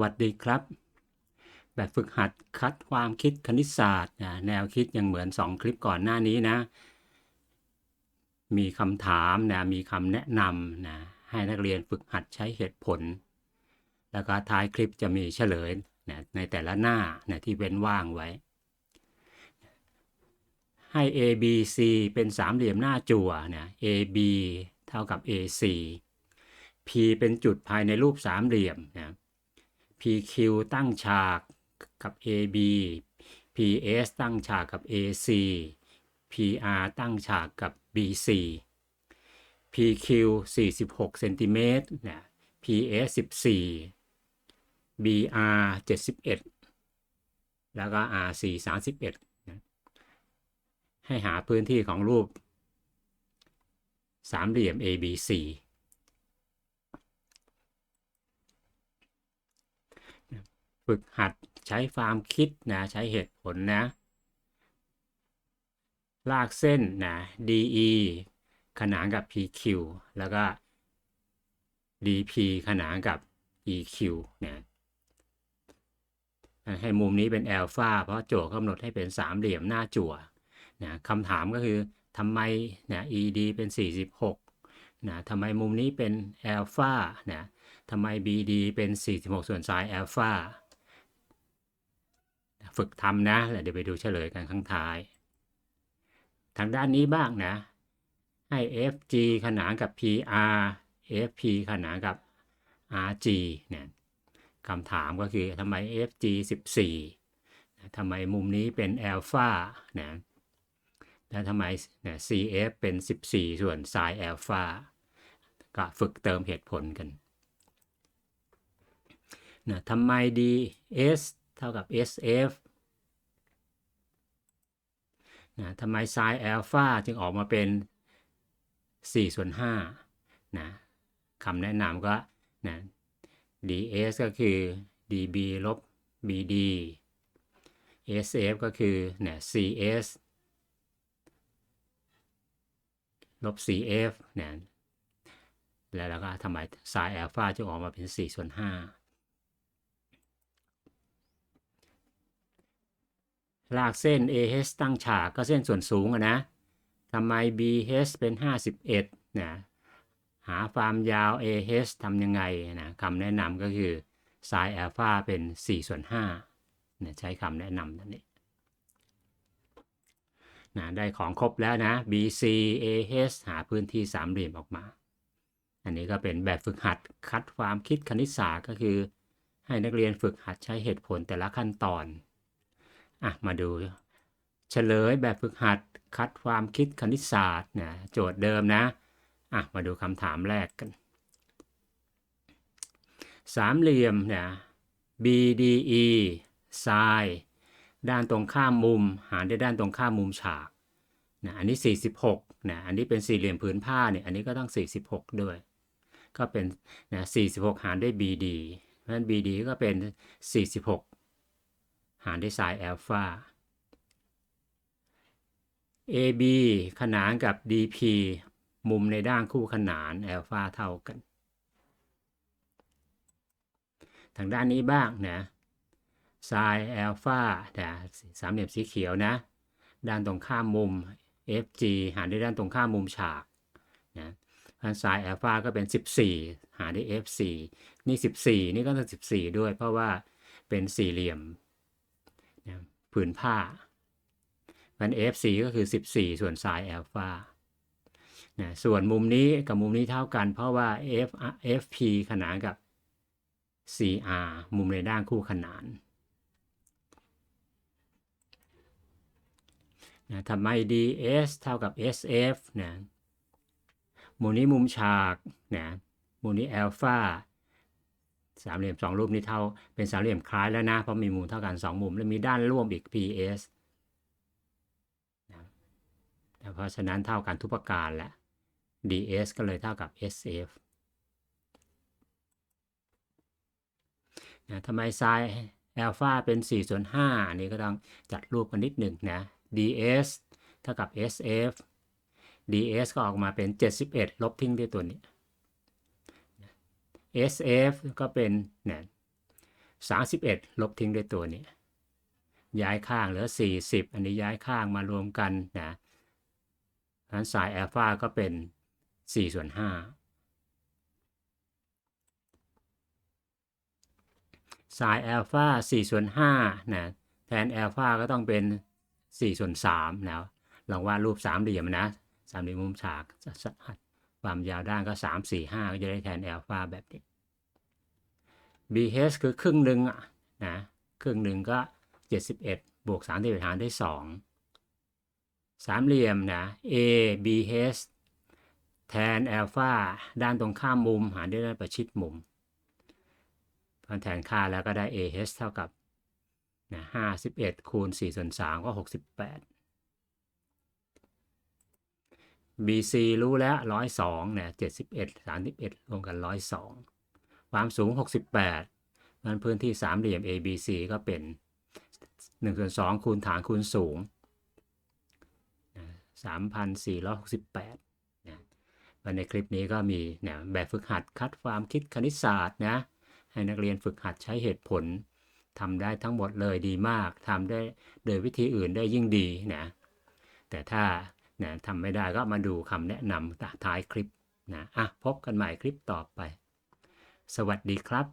วัสดีครับ แบบฝึกหัดคัดความคิดคณิตศาสตร์แนวคิดยังเหมือน 2 คลิปก่อนหน้านี้นะ มีคำถามนะมีคำแนะนำนะให้นักเรียนฝึกหัดใช้เหตุผล แล้วก็ท้ายคลิปจะมีเฉลยนะในแต่ละหน้านะที่เว้นว่างไว้ ให้ A B C เป็นสามเหลี่ยมหน้าจั่วนะ A B เท่ากับ A C P เป็นจุดภายในรูปสามเหลี่ยมนะ PQ ตั้งฉากกับ AB PS ตั้งฉากกับ AC PR ตั้งฉากกับ BC PQ 46เซนติเมตรนะ PS 14 BR 71 แล้วก็ RC 31นะให้หาพื้นที่ของรูปสามเหลี่ยม ABC ฝึกหัดใช้ความคิดนะใช้เหตุผลนะ ลากเส้นนะ DE ขนานกับ PQ แล้วก็ DP ขนานกับ EQ นะให้มุมนี้เป็นแอลฟาเพราะโจทย์กำหนดให้เป็นสามเหลี่ยมหน้าจั่วนะคำถามก็คือทำไมนะ ED เป็น 46นะทำไมมุมนี้เป็นแอลฟานะทำไม BD เป็น 46 ส่วนไซน์อัลฟา ฝึกทำนะแล้วเดี๋ยวไปดูเฉลยกันข้างท้าย ทางด้านนี้บ้างนะ ให้ FG ขนานกับ PR FP ขนานกับ RG เนี่ยคำถามก็คือทำไม FG 14ทำไมมุมนี้เป็นอัลฟานะแล้วทำไมเนี่ย CF เป็น 14 ส่วนไซน์อัลฟาก็ฝึกเติมเหตุผลกันนะทำไม DS เท่ากับ SF นะทำไมไซน์อัลฟาจึงออกมาเป็น4ส่วน5นะคำแนะนำก็นะ ds ก็คือ db ลบ bd sf ก็คือเนี่ย cs ลบ cf เนี่ยแล้วเราก็ทำไมไซน์อัลฟาจึงออกมาเป็น4ส่วน5 ลากเส้น AH ตั้งฉากก็เส้นส่วนสูงอะนะทำไม BH เป็น 51นะหาความยาว AH ทำยังไงนะคำแนะนำก็คือ sin อัลฟาเป็น 4 ส่วน5นะใช้คำแนะนำนั่นเองนะได้ของครบแล้วนะ BC AH หาพื้นที่สามเหลี่ยมออกมา อันนี้ก็เป็นแบบฝึกหัดคัดความคิดคณิตศาสตร์ก็คือ ให้นักเรียนฝึกหัดใช้เหตุผลแต่ละขั้นตอน อะมาดูเฉลยแบบฝึกหัดคัดความคิดคณิตศาสตร์นะโจทย์เดิมนะอะมาดูคำถามแรกกัน สามเหลี่ยมเนี่ย BDE ไซด้านตรงข้ามมุม หารด้วยด้านตรงข้ามมุมฉากนะอันนี้ 46นะอันนี้เป็นสี่เหลี่ยมผืนผ้าเนี่ยอันนี้ก็ต้อง 46 ด้วย ก็เป็นนะ46 หารด้วย BD เพราะฉะนั้น BD ก็เป็น 46 หารด้วยไซน์แอลฟา AB ขนานกับ DP มุมในด้านคู่ขนานแอลฟาเท่ากัน ทางด้านนี้บ้างนะไซน์แอลฟานะสามเหลี่ยมสีเขียวนะ ด้านตรงข้ามมุม FG หารด้วยด้านตรงข้ามมุมฉากนะพันไซน์แอลฟาก็เป็น 14 หารด้วย F4 นี่ 14 นี่ก็ต้อง14 ด้วยเพราะว่าเป็นสี่เหลี่ยม ผืนผ้ามัน F4 ก็คือ 14 ส่วนไซน์อัลฟานะส่วนมุมนี้กับมุมนี้เท่ากันเพราะว่า F FP ขนานกับ CR มุมในด้านคู่ขนานนะทำไม DS เท่ากับ SF นะมุมนี้มุมฉากนะมุมนี้แอลฟา สามเหลี่ยมสองรูปนี้เท่าเป็นสามเหลี่ยมคล้ายแล้วนะเพราะมีมุมเท่ากันสองมุม แล้วมีด้านร่วมอีก PS นะเพราะฉะนั้นเท่ากันทุกประการแล้ว DS ก็เลยเท่ากับ SF นะทำไมไซน์อัลฟาเป็น4ส่วน5อันนี้ก็ต้องจัดรูปกันนิดหนึ่งนะ DS เท่ากับ SF DS ก็ออกมาเป็น 71 ลบทิ้งด้วยตัวนี้ SF ก็เป็นเนี่ย31 ลบทิ้งด้วยตัวนี้ ย้ายข้างเหลือ 40 อันนี้ย้ายข้างมารวมกันนะนั้น sin อัลฟาก็เป็น 4 ส่วน5 sin อัลฟา4ส่วน5นะแทนอัลฟาก็ต้องเป็น 4 ส่วน3นะลองวาดรูปสามเหลี่ยมนะสามเหลี่ยมมุมฉาก ความยาวด้านก็ 3 4 5 ก็จะได้แทนอัลฟาแบบนี้ BH คือครึ่งหนึ่งอะนะครึ่งหนึ่งก็ 71 บวก3ที่หารได้2สามเหลี่ยมนะ ABH แทนอัลฟาด้านตรงข้ามมุม หารด้วยด้านประชิดมุมพอแทนค่าแล้วก็ได้ AH เท่ากับนะ51 คูณ4ส่วน3ก็ 68 BC รู้แล้ว102เนี่ย71 31รวมกัน102ความสูง68มันพื้นที่สามเหลี่ยม ABC ก็เป็น1ส่วน2คูณฐานคูณสูง3,468นะวันในคลิปนี้ก็มีเนี่ยแบบฝึกหัดคัดความคิดคณิตศาสตร์นะ ให้นักเรียนฝึกหัดใช้เหตุผลทำได้ทั้งหมดเลยดีมากทำได้โดยวิธีอื่นได้ยิ่งดีนะแต่ถ้า นะทำไม่ได้ก็มาดูคำแนะนำท้ายคลิปนะอะพบกันใหม่คลิปต่อไป สวัสดีครับ